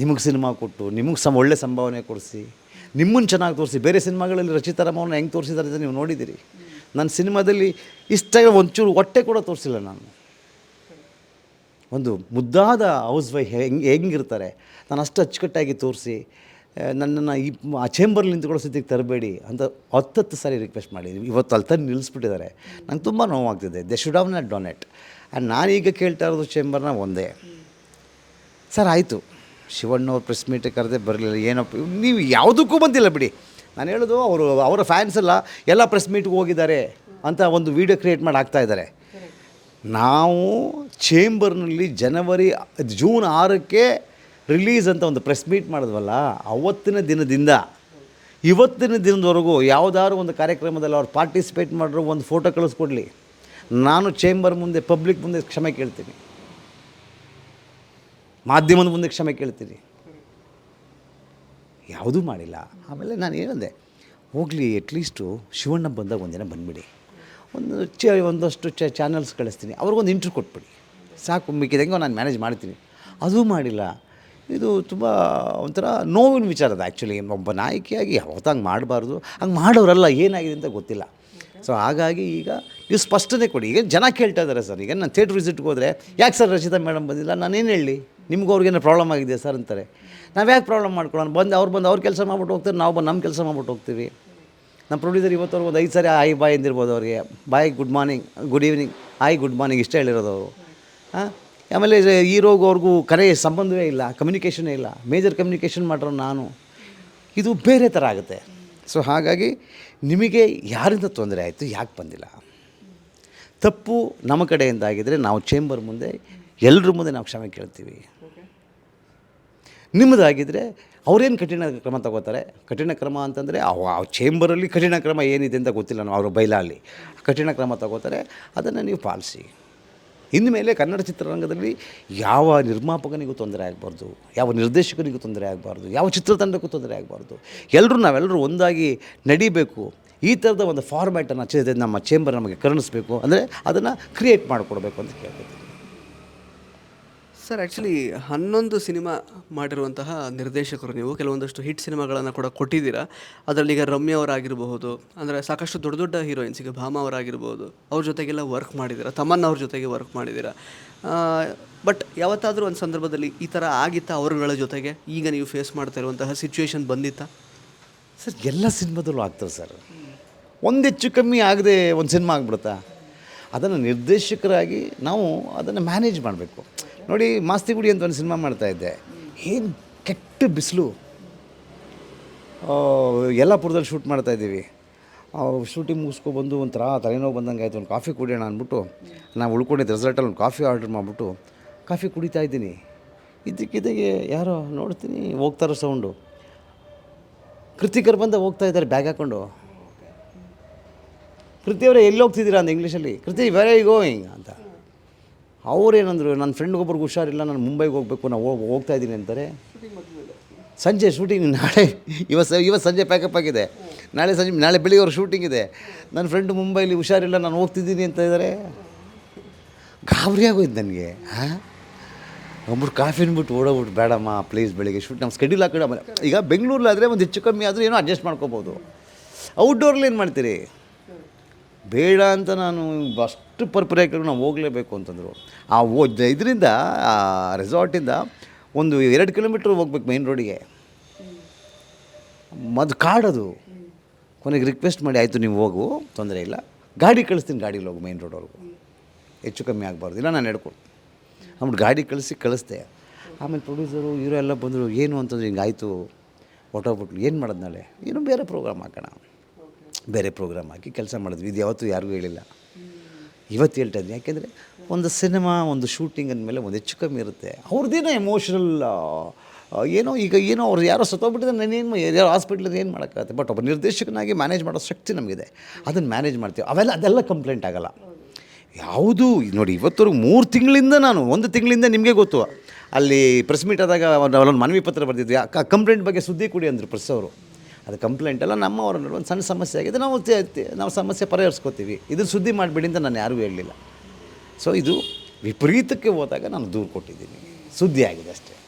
ನಿಮಗೆ ಸಿನಿಮಾ ಕೊಟ್ಟು, ನಿಮಗೆ ಸಮ ಒಳ್ಳೆ ಸಂಭಾವನೆ ಕೊಡಿಸಿ ನಿಮ್ಮನ್ನು ಚೆನ್ನಾಗಿ ತೋರಿಸಿ, ಬೇರೆ ಸಿನಿಮಾಗಳಲ್ಲಿ ರಚಿತಾರಾಮವ್ರನ್ನ ಹೆಂಗೆ ತೋರಿಸಿದ್ದಾರೆ ಅಂತ ನೀವು ನೋಡಿದ್ದೀರಿ ನನ್ನ ಸಿನಿಮಾದಲ್ಲಿ ಇಷ್ಟ ಒಂಚೂರು ಹೊಟ್ಟೆ ಕೂಡ ತೋರಿಸಿಲ್ಲ ನಾನು. ಒಂದು ಮುದ್ದಾದ ಹೌಸ್ ವೈಫ್ ಹೆಂಗೆ, ಹೆಂಗಿರ್ತಾರೆ, ನಾನು ಅಷ್ಟು ಅಚ್ಚುಕಟ್ಟಾಗಿ ತೋರಿಸಿ ನನ್ನನ್ನು ಈ, ಆ ಚೇಂಬರ್ಲಿ ನಿಂತ್ಕೊಳ್ಳೋ ಸ್ಥಿತಿಗೆ ತರಬೇಡಿ ಅಂತ ಹತ್ತತ್ತು ಸಾರಿ ರಿಕ್ವೆಸ್ಟ್ ಮಾಡಿದ್ವಿ ಇವತ್ತು ಅಲ್ಲಿ ತಂದು ನಿಲ್ಲಿಸ್ಬಿಟ್ಟಿದ್ದಾರೆ. ನಂಗೆ ತುಂಬ ನೋವಾಗ್ತಿದೆ. They should have not donate and ನಾನೀಗ ಕೇಳ್ತಾ ಇರೋದು ಚೇಂಬರ್ನ ಒಂದೇ. ಸರ್, ಆಯಿತು. ಶಿವಣ್ಣವ್ರು ಪ್ರೆಸ್ ಮೀಟಿಗೆ ಕರೆದೇ ಬರಲಿಲ್ಲ ಏನಪ್ಪ ನೀವು ಯಾವುದಕ್ಕೂ ಬಂದಿಲ್ಲ ಬಿಡಿ. ನಾನು ಹೇಳೋದು ಅವರು, ಅವರ ಫ್ಯಾನ್ಸ್ ಎಲ್ಲ ಎಲ್ಲ ಪ್ರೆಸ್ ಮೀಟ್ಗೆ ಹೋಗಿದ್ದಾರೆ ಅಂತ ಒಂದು ವಿಡಿಯೋ ಕ್ರಿಯೇಟ್ ಮಾಡಿ ಹಾಕ್ತಾ ಇದ್ದಾರೆ. ನಾವು ಚೇಂಬರ್ನಲ್ಲಿ ಜನವರಿ, ಜೂನ್ ಆರಕ್ಕೆ ರಿಲೀಸ್ ಅಂತ ಒಂದು ಪ್ರೆಸ್ ಮೀಟ್ ಮಾಡಿದ್ವಲ್ಲ, ಅವತ್ತಿನ ದಿನದಿಂದ, ಇವತ್ತಿನ ದಿನದವರೆಗೂ ಯಾವುದಾದ್ರು ಒಂದು ಕಾರ್ಯಕ್ರಮದಲ್ಲಿ ಅವ್ರು ಪಾರ್ಟಿಸಿಪೇಟ್ ಮಾಡಿರೋ ಒಂದು ಫೋಟೋ ಕಳಿಸ್ಕೊಡ್ಲಿ. ನಾನು ಚೇಂಬರ್ ಮುಂದೆ ಪಬ್ಲಿಕ್ ಮುಂದೆ ಕ್ಷಮೆ ಕೇಳ್ತೀನಿ. ಮಾಧ್ಯಮದ ಮುಂದೆ ಕ್ಷಮೆ ಕೇಳ್ತೀನಿ ಯಾವುದೂ ಮಾಡಿಲ್ಲ. ಆಮೇಲೆ ನಾನು ಏನಂದೆ, ಹೋಗಲಿ ಅಟ್ಲೀಸ್ಟು ಶಿವಣ್ಣ ಬಂದಾಗ ಒಂದಿನ ಬಂದುಬಿಡಿ. ಒಂದು ಚ, ಒಂದಷ್ಟು ಚ ಚಾನಲ್ಸ್ ಕಳಿಸ್ತೀನಿ. ಅವ್ರಿಗೊಂದು ಇಂಟ್ರ್ಯೂ ಕೊಟ್ಬಿಡಿ. ಸಾಕು ಮಿಕ್ಕಿದಂಗೆ ನಾನು ಮ್ಯಾನೇಜ್ ಮಾಡ್ತೀನಿ. ಅದೂ ಮಾಡಿಲ್ಲ. ಇದು ತುಂಬ ಒಂಥರ ನೋವಿನ ವಿಚಾರದ ಆ್ಯಕ್ಚುಲಿ ಒಬ್ಬ ನಾಯಕಿಯಾಗಿ ಯಾವತ್ತಂಗೆ ಮಾಡಬಾರ್ದು. ಹಂಗೆ ಮಾಡೋರಲ್ಲ, ಏನಾಗಿದೆ ಅಂತ ಗೊತ್ತಿಲ್ಲ. ಸೊ ಹಾಗಾಗಿ ಈಗ ನೀವು ಸ್ಪಷ್ಟನೆ ಕೊಡಿ. ಈಗ ಜನ ಕೇಳ್ತಾ ಇದ್ದಾರೆ ಸರ್. ಈಗ ನಾನು ಥಿಯೇಟ್ರ್ ವಿಸಿಟ್ಗೆ ಹೋದರೆ, ಯಾಕೆ ಸರ್ ರಚಿತಾ ಮೇಡಮ್ ಬಂದಿಲ್ಲ? ನಾನೇನು ಹೇಳಿ? ನಿಮ್ಗೆ ಅವ್ರಿಗೇನೋ ಪ್ರಾಬ್ಲಮ್ ಆಗಿದೆ ಸರ್? ಅಂತಾರೆ. ನಾವು ಯಾಕೆ ಪ್ರಾಬ್ಲಮ್ ಮಾಡ್ಕೊಳ್ಳೋಣ? ಬಂದು, ಅವ್ರು ಬಂದು ಅವ್ರ ಕೆಲಸ ಮಾಡ್ಬಿಟ್ಟು ಹೋಗ್ತಾರೆ, ನಾವು ನಮ್ಮ ಕೆಲಸ ಮಾಡ್ಬಿಟ್ಟು ಹೋಗ್ತೀವಿ. ನಮ್ಮ ಪ್ರೊಡ್ಯೂಸರ್ ಇವತ್ತವ್ರಿಗೆ ಒಂದು ಐದು ಸಾರಿ ಆಯ್ ಬಾಯ್ ಎಂದಿರ್ಬೋದು ಅವರಿಗೆ. Bye, good morning, good evening hi good morning ಇಷ್ಟೇ ಹೇಳಿರೋದು ಅವರು. ಹಾಂ? ಆಮೇಲೆ ರೋಗ ಅವ್ರಿಗೂ ಕರೆ ಸಂಬಂಧವೇ ಇಲ್ಲ ಕಮ್ಯುನಿಕೇಷನೇ ಇಲ್ಲ. ಮೇಜರ್ ಕಮ್ಯುನಿಕೇಷನ್ ಮಾಡಿರೋ ನಾನು. ಇದು ಬೇರೆ ಥರ ಆಗುತ್ತೆ. ಸೊ ಹಾಗಾಗಿ ನಿಮಗೆ ಯಾರಿಂದ ತೊಂದರೆ ಆಯಿತು? ಯಾಕೆ ಬಂದಿಲ್ಲ? ತಪ್ಪು ನಮ್ಮ ಕಡೆಯಿಂದ ಆಗಿದ್ದರೆ ನಾವು ಚೇಂಬರ್ ಮುಂದೆ ಎಲ್ಲರ ಮುಂದೆ ನಾವು ಕ್ಷಮೆ ಕೇಳ್ತೀವಿ. ನಿಮ್ಮದಾಗಿದ್ದರೆ ಅವರೇನು ಕಠಿಣ ಕ್ರಮ ತಗೋತಾರೆ? ಕಠಿಣ ಕ್ರಮ ಅಂತಂದರೆ ಆ ಚೇಂಬರಲ್ಲಿ ಕಠಿಣ ಕ್ರಮ ಏನಿದೆ ಅಂತ ಗೊತ್ತಿಲ್ಲ ನಾವು, ಅವ್ರ ಬೈಲಾಲಿ. ಕಠಿಣ ಕ್ರಮ ತಗೋತಾರೆ, ಅದನ್ನು ನೀವು ಪಾಲಿಸಿ. ಇನ್ಮೇಲೆ ಕನ್ನಡ ಚಿತ್ರರಂಗದಲ್ಲಿ ಯಾವ ನಿರ್ಮಾಪಕನಿಗೂ ತೊಂದರೆ ಆಗಬಾರ್ದು, ಯಾವ ನಿರ್ದೇಶಕನಿಗೂ ತೊಂದರೆ ಆಗಬಾರ್ದು, ಯಾವ ಚಿತ್ರತಂಡಕ್ಕೂ ತೊಂದರೆ ಆಗಬಾರ್ದು. ಎಲ್ಲರೂ ನಾವೆಲ್ಲರೂ ಒಂದಾಗಿ ನಡಿಬೇಕು. ಈ ಥರದ ಒಂದು ಫಾರ್ಮ್ಯಾಟನ್ನು ನಮ್ಮ ಚೇಂಬರ್ ನಮಗೆ ಕರುಣಿಸ್ಬೇಕು. ಅಂದರೆ ಅದನ್ನು ಕ್ರಿಯೇಟ್ ಮಾಡಿಕೊಡ್ಬೇಕು ಅಂತ ಕೇಳ್ತೀನಿ ಸರ್ ಆ್ಯಕ್ಚುಲಿ ಹನ್ನೊಂದು ಸಿನಿಮಾ ಮಾಡಿರುವಂತಹ ನಿರ್ದೇಶಕರು ನೀವು, ಕೆಲವೊಂದಷ್ಟು ಹಿಟ್ ಸಿನಿಮಾಗಳನ್ನು ಕೂಡ ಕೊಟ್ಟಿದ್ದೀರಾ. ಅದರಲ್ಲಿ ಈಗ ರಮ್ಯ ಅವರಾಗಿರಬಹುದು, ಅಂದರೆ ಸಾಕಷ್ಟು ದೊಡ್ಡ ದೊಡ್ಡ ಹೀರೋಯಿನ್ಸ್ ಈಗ ಭಾಮ ಅವರಾಗಿರ್ಬೋದು ಅವ್ರ ಜೊತೆಗೆಲ್ಲ ವರ್ಕ್ ಮಾಡಿದ್ದೀರಾ, ತಮನ್ನ ಅವ್ರ ಜೊತೆಗೆ ವರ್ಕ್ ಮಾಡಿದ್ದೀರಾ. ಬಟ್ ಯಾವತ್ತಾದರೂ ಒಂದು ಸಂದರ್ಭದಲ್ಲಿ ಈ ಥರ ಆಗಿತ್ತಾ ಅವರುಗಳ ಜೊತೆಗೆ? ಈಗ ನೀವು ಫೇಸ್ ಮಾಡ್ತಾ ಇರುವಂತಹ ಸಿಚುವೇಶನ್ ಬಂದಿತ್ತಾ? ಸರ್, ಎಲ್ಲ ಸಿನಿಮಾದಲ್ಲೂ ಆಗ್ತದೆ ಸರ್. ಒಂದು ಹೆಚ್ಚು ಕಮ್ಮಿ ಆಗದೆ ಒಂದು ಸಿನಿಮಾ ಆಗ್ಬಿಡುತ್ತಾ? ಅದನ್ನು ನಿರ್ದೇಶಕರಾಗಿ ನಾವು ಅದನ್ನು ಮ್ಯಾನೇಜ್ ಮಾಡಬೇಕು. ನೋಡಿ ಮಾಸ್ತಿಗುಡಿ ಅಂತ ಒಂದು ಸಿನಿಮಾ ಮಾಡ್ತಾಯಿದ್ದೆ ಏನು ಕೆಟ್ಟ ಬಿಸಿಲು. ಯಲ್ಲಾಪುರದಲ್ಲಿ ಶೂಟ್ ಮಾಡ್ತಾಯಿದ್ದೀವಿ ಶೂಟಿಂಗ್ ಮುಗಿಸ್ಕೊಬಂದು ಒಂಥರ ತಲೆನೋವು ಬಂದಂಗೆ ಆಯಿತು. ಒಂದು ಕಾಫಿ ಕುಡಿಯೋಣ ಅಂದ್ಬಿಟ್ಟು ನಾವು ಉಳ್ಕೊಂಡಿದ್ದು ರೆಸಾರ್ಟಲ್ಲಿ ಒಂದು ಕಾಫಿ ಆರ್ಡ್ರ್ ಮಾಡಿಬಿಟ್ಟು ಕಾಫಿ ಕುಡಿತಾ ಇದ್ದೀನಿ. ಇದ್ದಕ್ಕಿದ್ದಾಗೆ ಯಾರೋ ನೋಡ್ತೀನಿ, ಹೋಗ್ತಾರೋ ಸೌಂಡು ಕೃತಿಕರು ಬಂದ ಹೋಗ್ತಾ ಇದ್ದಾರೆ ಬ್ಯಾಗ್ ಹಾಕ್ಕೊಂಡು ಕೃತಿಯವರೇ ಎಲ್ಲಿ ಹೋಗ್ತಿದ್ದೀರಾ ಅಂತ ಇಂಗ್ಲೀಷಲ್ಲಿ ಕೃತಿ ವೆರ್ ಐ ಗೋಯಿಂಗ್ ಅಂತ. ಅವ್ರೇನಂದ್ರು, ನನ್ನ ಫ್ರೆಂಡ್ಗೊಬ್ರಿಗೆ ಹುಷಾರಿಲ್ಲ, ನಾನು ಮುಂಬೈಗೆ ಹೋಗಬೇಕು ನಾವು ಹೋಗಿ, ಹೋಗ್ತಾ ಇದ್ದೀನಿ ಅಂತಾರೆ. ಸಂಜೆ ಶೂಟಿಂಗ್ ನಾಳೆ, ಇವತ್ತು ಇವತ್ತು ಸಂಜೆ ಪ್ಯಾಕಪ್ ಆಗಿದೆ. ನಾಳೆ ಸಂಜೆ, ನಾಳೆ ಬೆಳಿಗ್ಗೆ ಅವ್ರ ಶೂಟಿಂಗ್ ಇದೆ. ನನ್ನ ಫ್ರೆಂಡ್ ಮುಂಬೈಲಿ ಹುಷಾರಿಲ್ಲ, ನಾನು ಹೋಗ್ತಿದ್ದೀನಿ ಅಂತ ಇದ್ದಾರೆ ಗಾಬರಿ ಆಗೋಯ್ತು ನನಗೆ, ಹಾಂ? ಒಬ್ಬರು ಕಾಫಿ ಅಂದ್ಬಿಟ್ಟು ಓಡೋಗ್ಬಿಟ್ಟು, ಬೇಡಮ್ಮ ಪ್ಲೀಸ್ ಬೆಳಿಗ್ಗೆ ಶೂಟ್ ನಮ್ಮ ಸ್ಕೆಡ್ಯೂಲ್ ಹಾಕೋಣ ಈಗ ಬೆಂಗಳೂರಲ್ಲಾದರೆ ಒಂದು ಹೆಚ್ಚು ಕಮ್ಮಿ ಆದರೂ ಏನೋ ಅಡ್ಜಸ್ಟ್ ಮಾಡ್ಕೋಬೋದು. ಔಟ್ಡೋರ್ಲಿ ಏನು ಮಾಡ್ತೀರಿ? ಬೇಡ ಅಂತ ನಾನು ಅಷ್ಟು ಪರ್ಪರೇಕರು ನಾವು ಹೋಗಲೇಬೇಕು ಅಂತಂದರು. ಆ ಓ, ಇದರಿಂದ, ಆ ರೆಸಾರ್ಟಿಂದ ಒಂದು ಎರಡು ಕಿಲೋಮೀಟ್ರ್ ಹೋಗ್ಬೇಕು ಮೈನ್ ರೋಡಿಗೆ ಮದು ಕಾಡದು. ಕೊನೆಗೆ ರಿಕ್ವೆಸ್ಟ್ ಮಾಡಿ, ಆಯಿತು, ನೀವು ಹೋಗು, ತೊಂದರೆ ಇಲ್ಲ. ಗಾಡಿ ಕಳಿಸ್ತೀನಿ ಗಾಡೀಲಿ ಹೋಗು ಮೈನ್ ರೋಡ್ವರೆಗೂ ಹೆಚ್ಚು ಕಮ್ಮಿ ಆಗಬಾರ್ದು, ಇಲ್ಲ ನಾನು ಹೇಳ್ಕೊಡ್ತೀನಿ ಆಮೇಲೆ ಗಾಡಿ ಕಳಿಸಿ ಕಳಿಸ್ದೆ. ಆಮೇಲೆ ಪ್ರೊಡ್ಯೂಸರು ಹೀರೋ ಎಲ್ಲ ಬಂದರು, ಏನು? ಅಂತಂದ್ರೆ ಹಿಂಗೆ ಆಯಿತು ಹೊಟ್ಟೋಗ್ಬಿಟ್ಲು ಏನು ಮಾಡೋದು ನಾಳೆ? ಏನು, ಬೇರೆ ಪ್ರೋಗ್ರಾಮ್ ಹಾಕೋಣ. ಬೇರೆ ಪ್ರೋಗ್ರಾಮ್ ಹಾಕಿ ಕೆಲಸ ಮಾಡಿದ್ವಿ. ಇದು ಯಾವತ್ತೂ ಯಾರಿಗೂ ಹೇಳಿಲ್ಲ. ಇವತ್ತು ಹೇಳ್ತಾ ಇದ್ದೀನಿ ಯಾಕೆಂದರೆ ಒಂದು ಸಿನಿಮಾ ಒಂದು ಶೂಟಿಂಗ್ ಅಂದಮೇಲೆ ಒಂದು ಹೆಚ್ಚು ಕಮ್ಮಿ ಇರುತ್ತೆ. ಅವ್ರದ್ದೇನೋ ಎಮೋಷನಲ್ ಏನೋ ಈಗ ಏನೋ ಅವ್ರು ಯಾರೋ ಸತ್ತೋಗ್ಬಿಟ್ಟಿದ್ರೆ ನಾನೇನು ಯಾರೋ ಹಾಸ್ಪಿಟ್ಲಿಗೆ ಏನು ಮಾಡೋಕ್ಕಾಗತ್ತೆ. ಬಟ್ ಒಬ್ಬ ನಿರ್ದೇಶಕನಾಗಿ ಮ್ಯಾನೇಜ್ ಮಾಡೋ ಶಕ್ತಿ ನಮಗಿದೆ. ಅದನ್ನು ಮ್ಯಾನೇಜ್ ಮಾಡ್ತೀವಿ. ಅವೆಲ್ಲ, ಅದೆಲ್ಲ ಕಂಪ್ಲೇಂಟ್ ಆಗೋಲ್ಲ. ಯಾವುದು ನೋಡಿ ಇವತ್ತವರೆಗೂ ಮೂರು ತಿಂಗಳಿಂದ ನಾನು, ಒಂದು ತಿಂಗಳಿಂದ ನಿಮಗೆ ಗೊತ್ತು. ಅಲ್ಲಿ ಪ್ರೆಸ್ ಮೀಟ್ ಆದಾಗ ಅಲ್ಲೊಂದು ಮನವಿ ಪತ್ರ ಬರೆದಿದ್ವಿ. ಕಂಪ್ಲೇಂಟ್ ಬಗ್ಗೆ ಸುದ್ದಿ ಕೊಡಿ ಅಂದರು ಪ್ರೆಸ್ ಅವರು. ಅದು ಕಂಪ್ಲೇಂಟ್ ಎಲ್ಲ ನಮ್ಮವರ ಒಂದು ಸಣ್ಣ ಸಮಸ್ಯೆ ಆಗಿದೆ. ನಾವು ನಾವು ಸಮಸ್ಯೆ ಪರಿಹರಿಸ್ಕೋತೀವಿ. ಇದು ಸುದ್ದಿ ಮಾಡಿಬಿಡಿ ಅಂತ ನಾನು ಯಾರಿಗೂ ಹೇಳಲಿಲ್ಲ. ಸೊ ಇದು ವಿಪರೀತಕ್ಕೆ ಹೋದಾಗ ನಾನು ದೂರು ಕೊಟ್ಟಿದ್ದೀನಿ. ಸುದ್ದಿ ಆಗಿದೆ ಅಷ್ಟೇ.